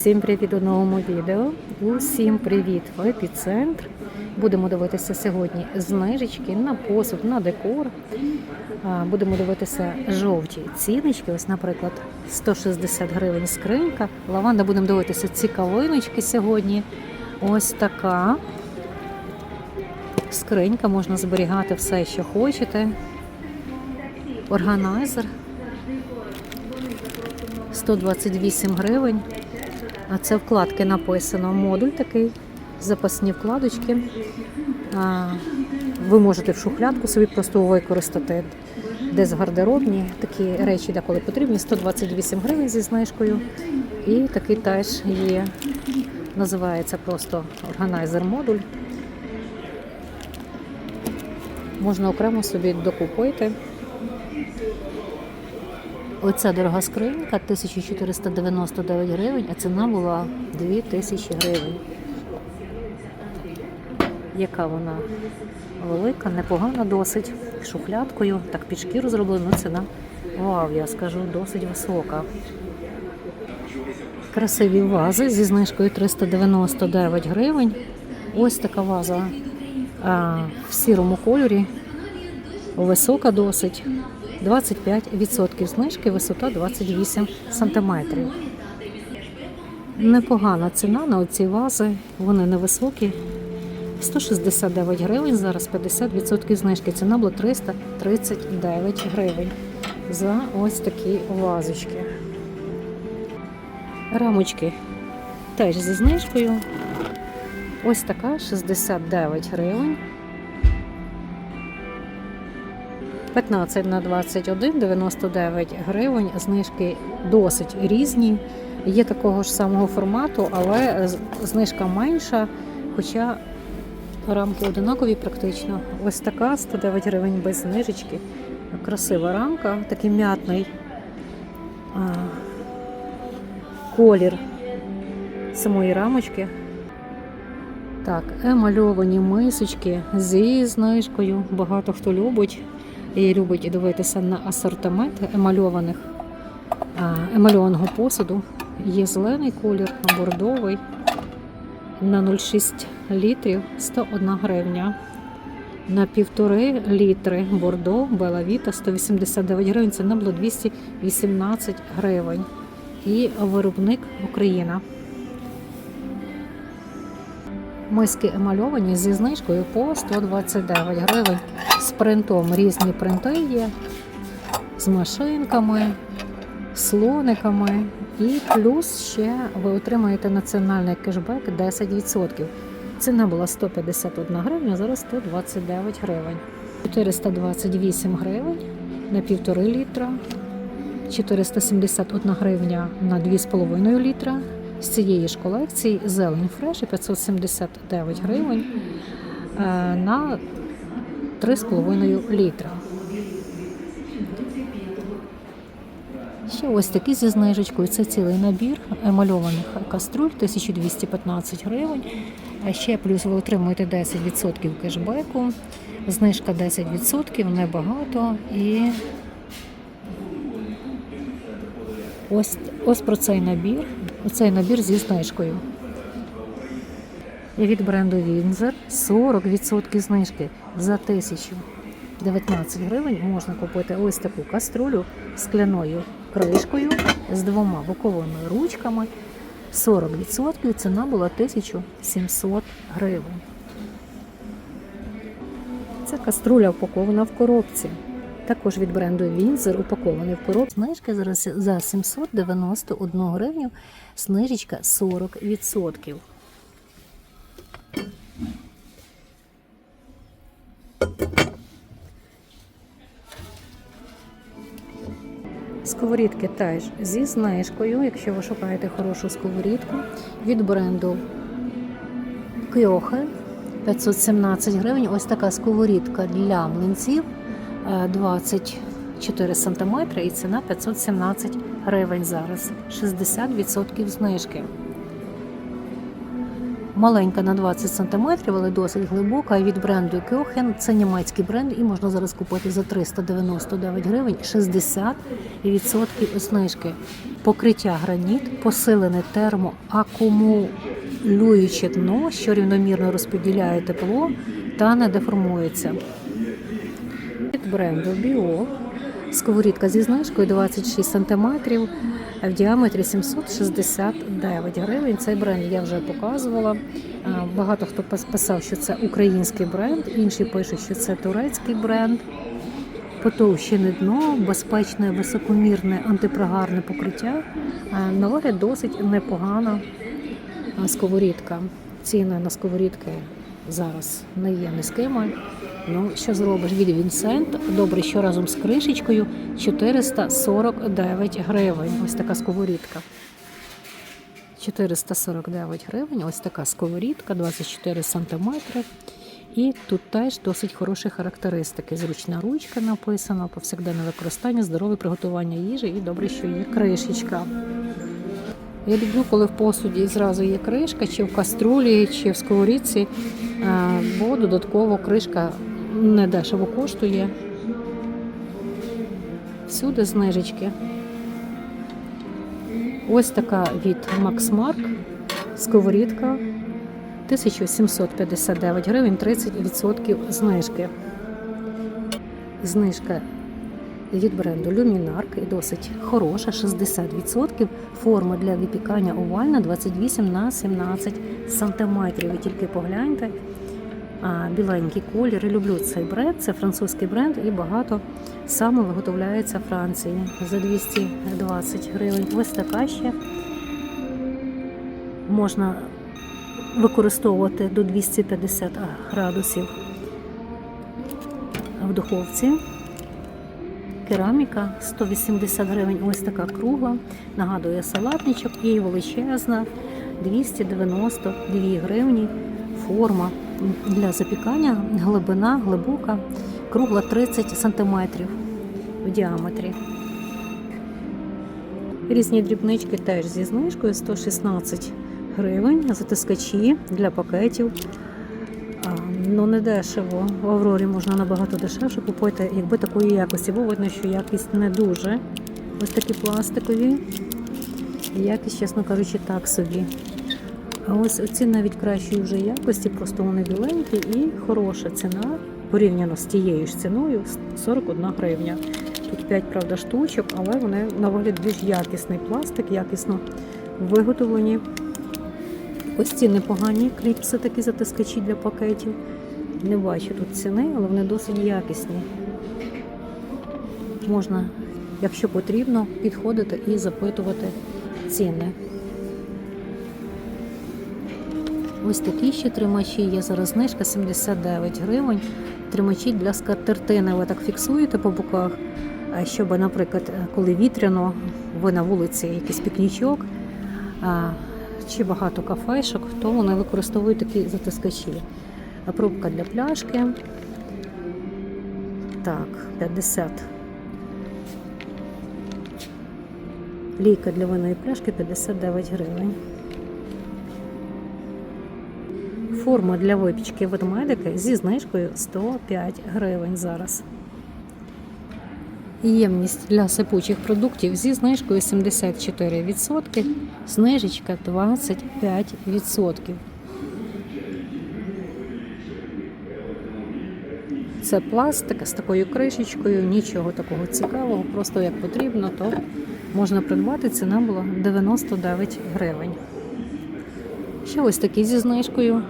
Всім привіт у новому відео. Усім привіт в епіцентр. Будемо дивитися сьогодні знижечки на посуд, на декор. Будемо дивитися жовті ціночки. Ось, наприклад, 160 гривень скринька. Лаванда будемо дивитися цікавиночки сьогодні. Ось така скринька, можна зберігати все, що хочете. Органайзер 128 гривень. А це вкладки написано. Модуль такий, запасні вкладочки. Ви можете в шухлядку собі просто використати десь гардеробні. Такі речі деколи потрібні. 128 гривень зі знижкою. І такий теж є. Називається просто органайзер модуль. Можна окремо собі докупити. Оця дорога скринька 1499 гривень, а ціна була 2000 гривень. Яка вона велика, непогана досить. Шухлядкою, так під шкіру зроблено, ціна. Вау, я скажу, досить висока. Красиві вази зі знижкою 399 гривень. Ось така ваза а, в сірому кольорі. Висока досить. 25% знижки, висота 28 см. Непогана ціна на оці вази, вони невисокі. 169 гривень, зараз 50% знижки. Ціна була 339 гривень за ось такі вазочки. Рамочки теж зі знижкою. Ось така 69 гривень. 15 на 21, 99 гривень. Знижки досить різні. Є такого ж самого формату, але знижка менша, хоча рамки одинакові практично. Ось така 109 гривень без знижечки. Красива рамка, такий м'ятний а, колір самої рамочки. Так, емальовані мисочки зі знижкою. Багато хто любить і любить дивитися на асортимент емальованих емальованого посуду. Є зелений колір, бордовий на 0,6 літрів 101 гривня. На півтори літри бордо Белавіта 189 гривень. Ціна була 218 гривень. І виробник Україна. Миски емальовані зі знижкою по 129 гривень. Принтом різні принти є, з машинками, слониками. І плюс ще ви отримаєте національний кешбек 10%. Ціна була 151 гривня, зараз 129 гривень. 428 гривень на півтори літра, 471 гривня на 2,5 літра. З цієї ж колекції зелень фреш 579 гривень е, на 3,5 літра. Ще ось такі зі знижечкою. Це цілий набір емальованих каструль 1215 гривень. Ще плюс ви отримуєте 10% кешбеку. Знижка 10%, небагато. І ось, ось про цей набір. Оцей набір зі знижкою. Від бренду Windsor 40% знижки за 1019 гривень можна купити ось таку каструлю з скляною кришкою з двома боковими ручками. 40% ціна була 1700 гривень. Це каструля упакована в коробці. Також від бренду Windsor упакований в коробці. Знижка зараз за 791 гривню, знижечка 40%. Сковорідки теж зі знижкою, якщо ви шукаєте хорошу сковорідку від бренду Кьохе 517 гривень. Ось така сковорідка для млинців е, 24 см і ціна 517 гривень зараз. 60% знижки. Маленька на 20 см, але досить глибока від бренду Кьохен. Це німецький бренд і можна зараз купити за 399 гривень 60% знижки. Покриття граніт, посилене термоакумулююче дно, що рівномірно розподіляє тепло та не деформується. Від бренду Біо сковорідка зі знижкою 26 см в діаметрі 769 гривень. Цей бренд я вже показувала. Багато хто писав, що це український бренд, інші пишуть, що це турецький бренд. Потовщене дно, безпечне, високомірне антипригарне покриття. На вигляд досить непогана сковорідка. Ціни на сковорідки зараз не є низькими. Ну, що зробиш від Вінсент? Добре, що разом з кришечкою 449 гривень. Ось така сковорідка. 449 гривень. Ось така сковорідка, 24 сантиметри. І тут теж досить хороші характеристики. Зручна ручка написана, повсякденне використання, здорове приготування їжі і добре, що є кришечка. Я люблю, коли в посуді зразу є кришка, чи в каструлі, чи в сковорідці, е, бо додатково кришка не дешево коштує. Всюди знижечки. Ось така від Mark сковорідка 1759 гривень, 30% знижки. Знижка від бренду Luminark і досить хороша, 60%. Форма для випікання овальна 28 на 17 сантиметрів. Ви тільки погляньте. Біленький колір. Люблю цей бренд. Це французький бренд і багато саме виготовляється в Франції за 220 гривень. Ось така ще можна використовувати до 250 градусів в духовці. Кераміка 180 гривень. Ось така кругла. Нагадує салатничок і величезна 292 гривні. Форма для запікання, глибина глибока, кругла 30 см в діаметрі. Різні дрібнички теж зі знижкою 116 гривень. Затискачі для пакетів. Ну, не дешево. В Аврорі можна набагато дешевше купити, якби такої якості. Бо видно, що якість не дуже. Ось такі пластикові. Якість, чесно кажучи, так собі. А ось оці навіть кращої вже якості, просто вони біленькі і хороша ціна порівняно з тією ж ціною 41 гривня. Тут 5, правда, штучок, але вони на вигляд більш якісний пластик, якісно виготовлені. Ось ці непогані кліпси, такі затискачі для пакетів. Не бачу тут ціни, але вони досить якісні. Можна, якщо потрібно, підходити і запитувати ціни. Ось такі ще тримачі є зараз знижка 79 гривень. Тримачі для скатертини. Ви так фіксуєте по боках, щоб, наприклад, коли вітряно, ви на вулиці якийсь пікнічок чи багато кафешок, то вони використовують такі затискачі. Пробка для пляшки. Так, 50. Лійка для винної пляшки 59 гривень. Форма для випічки ведмедики зі знижкою 105 гривень зараз. Ємність для сипучих продуктів зі знижкою 74%, знижечка 25%. Це пластик з такою кришечкою, нічого такого цікавого, просто як потрібно, то можна придбати. Ціна була 99 гривень. Ще ось такі зі знижкою.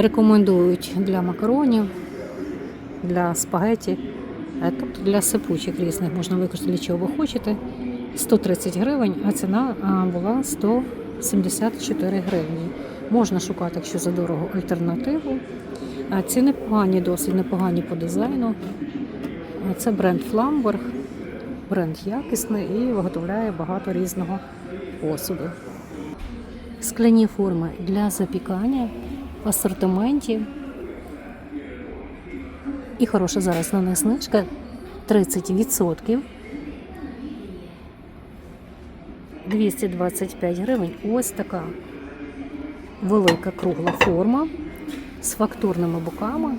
Рекомендують для макаронів, для спагеті, е, тобто для сипучих різних можна використати чого ви хочете. 130 гривень, а ціна була 174 гривні. Можна шукати, якщо за дорого, альтернативу. Ці непогані, досить непогані по дизайну. Це бренд Flamberg. Бренд якісний і виготовляє багато різного посуду. Скляні форми для запікання асортименті. І хороша зараз на них знижка 30%. 225 гривень. Ось така велика кругла форма з фактурними боками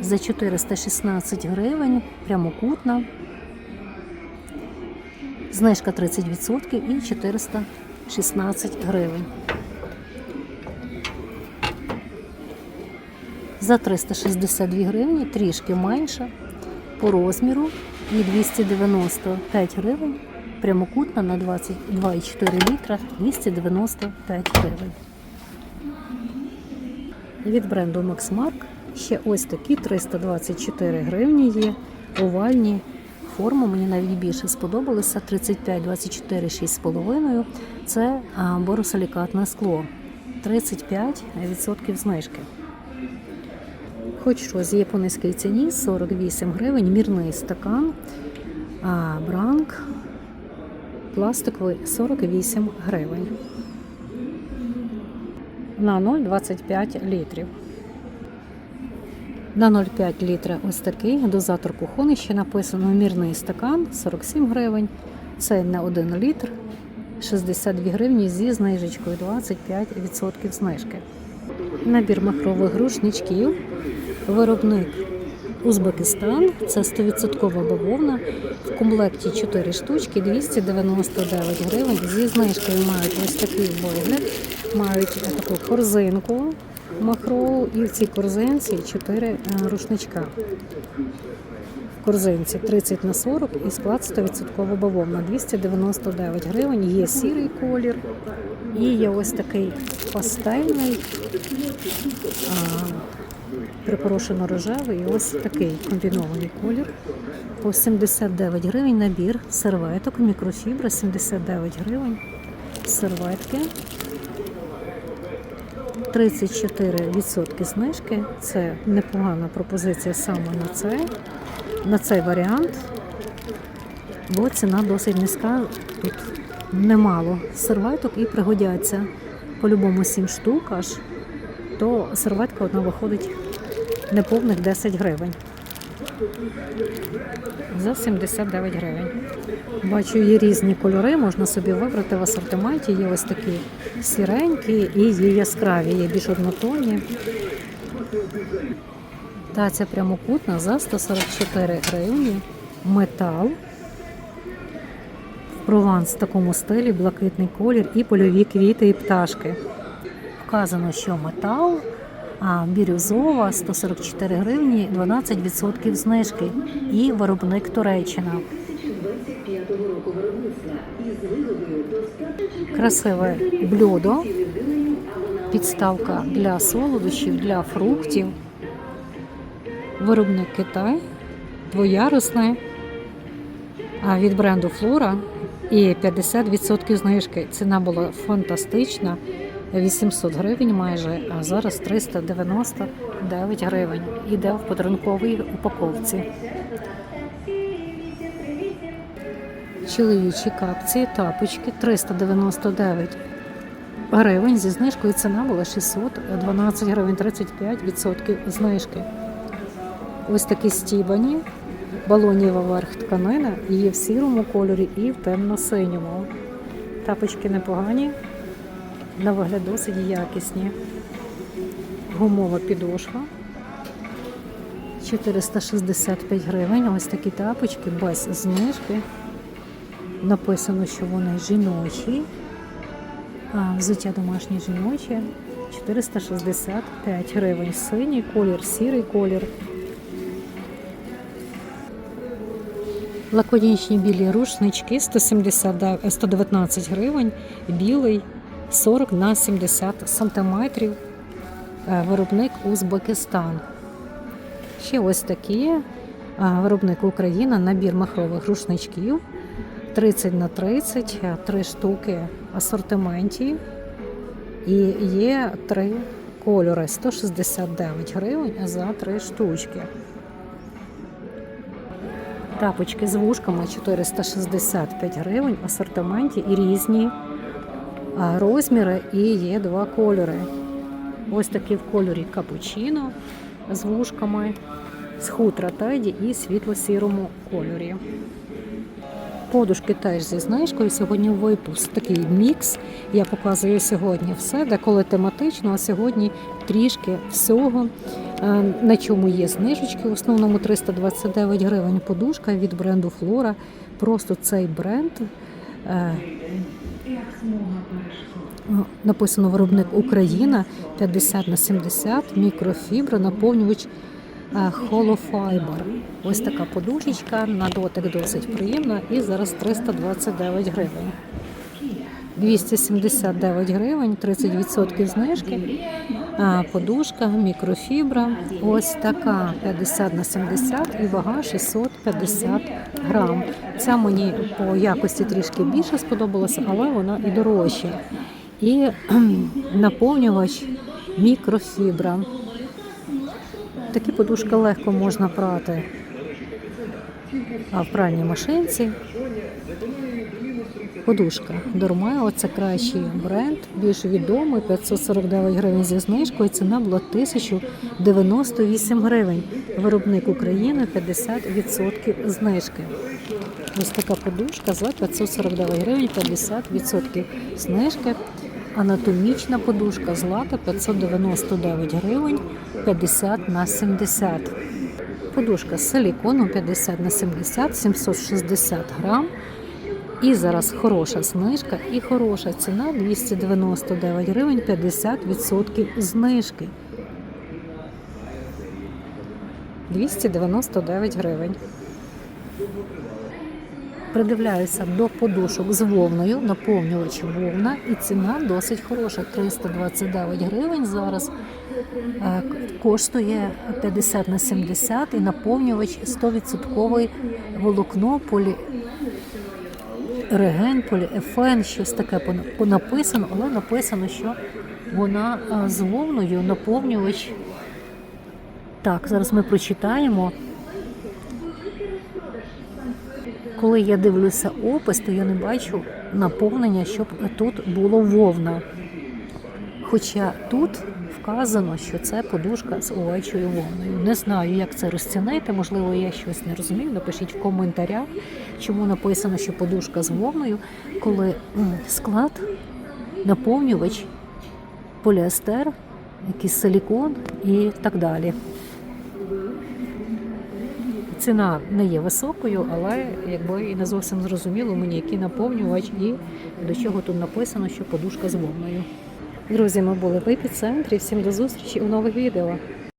за 416 гривень, прямокутна. Знижка 30% і 416 гривень. За 362 гривні трішки менше по розміру і 295 гривень. Прямокутна на 22,4 літра 295 гривень. Від бренду Max Mark ще ось такі 324 гривні є. Овальні форми мені навіть більше сподобалися. 35, 24, 6,5. Це боросилікатне скло. 35% знижки. Хоч щось є по низькій ціні 48 гривень, мірний стакан, а бранк пластиковий 48 гривень. На 0,25 літрів. На 0,5 літра ось такий дозатор кухонний, ще написано мірний стакан 47 гривень. Це на 1 літр 62 гривні зі знижечкою 25% знижки. Набір махрових рушничків. Виробник Узбекистан. Це 100% бавовна. В комплекті 4 штучки 299 гривень. Зі знижкою мають ось такий вигляд. Мають таку корзинку махрову і в цій корзинці 4 рушничка. В корзинці 30 на 40 і склад 100% бавовна 299 гривень. Є сірий колір і є ось такий пастельний, припорошено рожевий і ось такий комбінований колір. По 79 гривень набір серветок, мікрофібра 79 гривень. Серветки 34% знижки. Це непогана пропозиція саме на цей, на цей варіант, бо ціна досить низька. Тут немало серветок і пригодяться по-любому 7 штук аж, то серветка одна виходить неповних 10 гривень. За 79 гривень. Бачу, є різні кольори, можна собі вибрати в асортименті. Є ось такі сіренькі і є яскраві, є більш однотонні. Та ця прямокутна за 144 гривні. Метал. Прованс в такому стилі, блакитний колір і польові квіти і пташки. Вказано, що метал, бірюзова 144 гривні, 12% знижки. І виробник Туреччина. Красиве блюдо, підставка для солодощів, для фруктів. Виробник Китай, двоярусне, а від бренду Флора і 50% знижки. Ціна була фантастична. 800 гривень майже, а зараз 399 гривень. Іде в подарунковій упаковці. Чоловічі капці, тапочки 399 гривень. Зі знижкою ціна була 612 гривень, 35% знижки. Ось такі стібані, балонєва верх тканина, є в сірому кольорі і в темно-синьому. Тапочки непогані, на вигляд досить якісні. Гумова підошва. 465 гривень. Ось такі тапочки без знижки. Написано, що вони жіночі. А, взуття домашнє жіноче. 465 гривень. Синій колір, сірий колір. Лаконічні білі рушнички 170, 119 гривень, білий 40 на 70 сантиметрів. Е, Виробник Узбекистан. Ще ось такі. е, Виробник Україна, набір махрових рушничків 30 на 30, 3 штуки в асортименті. І є три кольори 169 гривень за 3 штучки. Тапочки з вушками 465 гривень асортименті і різні розміри, і є два кольори. Ось такі в кольорі капучино з вушками, з хутра теді і світло-сірому кольорі. Подушки теж зі знижкою. Сьогодні випуск такий мікс. Я показую сьогодні все, деколи тематично, а сьогодні трішки всього. Е, На чому є знижечки. В основному 329 гривень подушка від бренду Флора. Просто цей бренд. Написано виробник Україна 50 на 70, мікрофібра, наповнювач е, холофайбер. Ось така подушечка, на дотик досить приємна і зараз 329 гривень. 279 гривень, 30% знижки. Подушка, мікрофібра. Ось така 50 на 70 і вага 650 грам. Ця мені по якості трішки більше сподобалася, але вона і дорожча. І наповнювач мікрофібра. Такі подушки легко можна прати в пральній машинці. Подушка Дормео це кращий бренд, більш відомий, 549 гривень зі знижкою. Ціна була 1098 гривень. Виробник України 50% знижки. Ось така подушка за 549 гривень, 50% знижки. Анатомічна подушка злата 599 гривень, 50 на 70. Подушка з силіконом 50 на 70, 760 грам. І зараз хороша знижка і хороша ціна 299 гривень 50% знижки. 299 гривень. Придивляюся до подушок з вовною, наповнювач вовна, і ціна досить хороша 329 гривень зараз. Е, Коштує 50 на 70 і наповнювач 100% волокно полі, реген, поліефен, щось таке написано, але написано, що вона а, з вовною наповнювач. Так, зараз ми прочитаємо. Коли я дивлюся опис, то я не бачу наповнення, щоб тут було вовна. Хоча тут вказано, що це подушка з овечою вовною. Не знаю, як це розцінити. Можливо, я щось не розумію. Напишіть в коментарях, чому написано, що подушка з вовною, коли склад, наповнювач, поліестер, якийсь силікон і так далі. Ціна не є високою, але якби і не зовсім зрозуміло мені, який наповнювач і до чого тут написано, що подушка з вовною. Друзі, ми були в епіцентрі. Всім до зустрічі у нових відео.